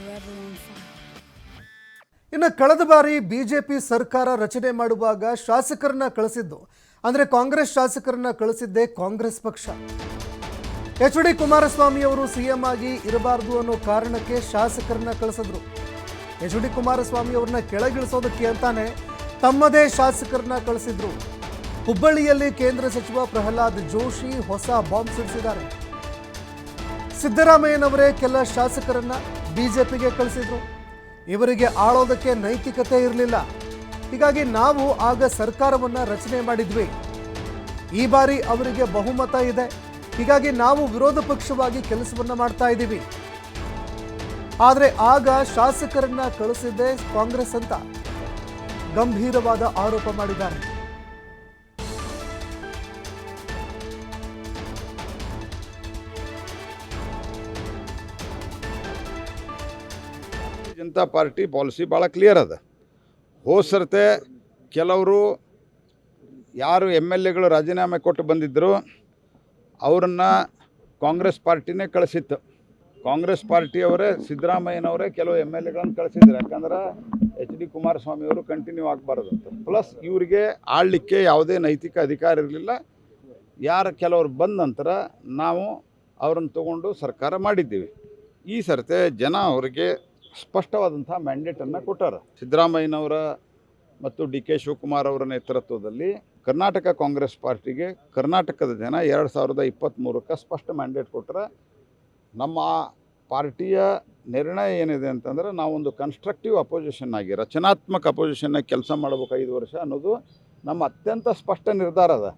fine. ಇನ್ನು ಕಳೆದ ಬಾರಿ ಬಿಜೆಪಿ ಸರ್ಕಾರ ರಚನೆ ಮಾಡುವಾಗ ಶಾಸಕರನ್ನ ಕಳಿಸಿದ್ದು, ಅಂದ್ರೆ ಕಾಂಗ್ರೆಸ್ ಶಾಸಕರನ್ನ ಕಳಿಸಿದ್ದೇ ಕಾಂಗ್ರೆಸ್ ಪಕ್ಷ. ಎಚ್ ಡಿ ಕುಮಾರಸ್ವಾಮಿ ಅವರು ಸಿಎಂ ಆಗಿ ಇರಬಾರದು ಅನ್ನೋ ಕಾರಣಕ್ಕೆ ಶಾಸಕರನ್ನ ಕಳಿಸಿದ್ರು. ಎಚ್ ಡಿ ಕುಮಾರಸ್ವಾಮಿ ಅವ್ರನ್ನ ಕೆಳಗಿಳಿಸೋದಕ್ಕೆ ಅಂತಾನೆ ತಮ್ಮದೇ ಶಾಸಕರನ್ನ ಕಳಿಸಿದ್ರು. ಹುಬ್ಬಳ್ಳಿಯಲ್ಲಿ ಕೇಂದ್ರ ಸಚಿವ ಪ್ರಹ್ಲಾದ್ ಜೋಶಿ ಹೊಸ ಬಾಂಬ್ ಸಿಡಿಸಿದ್ದಾರೆ. ಸಿದ್ದರಾಮಯ್ಯನವರೇ ಕೆಲ ಶಾಸಕರನ್ನ ಬಿಜೆಪಿಗೆ ಕಳಿಸಿದ್ರು. ಇವರಿಗೆ ಆಳೋದಕ್ಕೆ ನೈತಿಕತೆ ಇರಲಿಲ್ಲ. ಹೀಗಾಗಿ ನಾವು ಆಗ ಸರ್ಕಾರವನ್ನ ರಚನೆ ಮಾಡಿದ್ವಿ. ಈ ಬಾರಿ ಅವರಿಗೆ ಬಹುಮತ ಇದೆ. ಹೀಗಾಗಿ ನಾವು ವಿರೋಧ ಪಕ್ಷವಾಗಿ ಕೆಲಸವನ್ನ ಮಾಡ್ತಾ ಇದ್ದೀವಿ. ಆದರೆ ಆಗ ಶಾಸಕರನ್ನ ಕಳಿಸಿದ್ದೆ ಕಾಂಗ್ರೆಸ್ ಅಂತ ಗಂಭೀರವಾದ ಆರೋಪ ಮಾಡಿದ್ದಾರೆ. ಜನತಾ ಪಾರ್ಟಿ ಪಾಲಿಸಿ ಭಾಳ ಕ್ಲಿಯರ್ ಅದ. ಹೋದ ಸರ್ತೆ ಕೆಲವರು ಯಾರು ಎಂ ಎಲ್ ಎಗಳು ರಾಜೀನಾಮೆ ಕೊಟ್ಟು ಬಂದಿದ್ದರು ಅವರನ್ನು ಕಾಂಗ್ರೆಸ್ ಪಾರ್ಟಿನೇ ಕಳಿಸಿತ್ತು. ಕಾಂಗ್ರೆಸ್ ಪಾರ್ಟಿಯವರೇ ಸಿದ್ದರಾಮಯ್ಯನವರೇ ಕೆಲವು ಎಂ ಎಲ್ ಎಗಳನ್ನು ಕಳಿಸಿದ್ರು. ಯಾಕಂದ್ರೆ ಎಚ್ ಡಿ ಕುಮಾರಸ್ವಾಮಿ ಅವರು ಕಂಟಿನ್ಯೂ ಆಗಬಾರ್ದು ಅಂತ. ಪ್ಲಸ್ ಇವರಿಗೆ ಆಳ್ಲಿಕ್ಕೆ ಯಾವುದೇ ನೈತಿಕ ಅಧಿಕಾರ ಇರಲಿಲ್ಲ. ಯಾರು ಕೆಲವರು ಬಂದ ನಂತರ ನಾವು ಅವರನ್ನು ತಗೊಂಡು ಸರ್ಕಾರ ಮಾಡಿದ್ದೀವಿ. ಈ ಸರ್ತೆ ಜನ ಅವರಿಗೆ ಸ್ಪಷ್ಟವಾದಂಥ ಮ್ಯಾಂಡೇಟನ್ನು ಕೊಟ್ಟಾರ. ಸಿದ್ದರಾಮಯ್ಯನವರ ಮತ್ತು ಡಿ ಕೆ ಶಿವಕುಮಾರ್ ಅವರ ನೇತೃತ್ವದಲ್ಲಿ ಕರ್ನಾಟಕ ಕಾಂಗ್ರೆಸ್ ಪಾರ್ಟಿಗೆ ಕರ್ನಾಟಕದ ಜನ ಎರಡು ಸಾವಿರದ ಇಪ್ಪತ್ತ್ಮೂರಕ್ಕೆ ಸ್ಪಷ್ಟ ಮ್ಯಾಂಡೇಟ್ ಕೊಟ್ಟರೆ ನಮ್ಮ ಪಾರ್ಟಿಯ ನಿರ್ಣಯ ಏನಿದೆ ಅಂತಂದ್ರೆ ನಾವೊಂದು ಕನ್ಸ್ಟ್ರಕ್ಟಿವ್ ಅಪೋಸಿಷನ್ ಆಗಿ, ರಚನಾತ್ಮಕ ಅಪೋಸಿಷನ್ನಾಗಿ ಕೆಲಸ ಮಾಡಬೇಕು ಐದು ವರ್ಷ ಅನ್ನೋದು ನಮ್ಮ ಅತ್ಯಂತ ಸ್ಪಷ್ಟ ನಿರ್ಧಾರ ಅದ.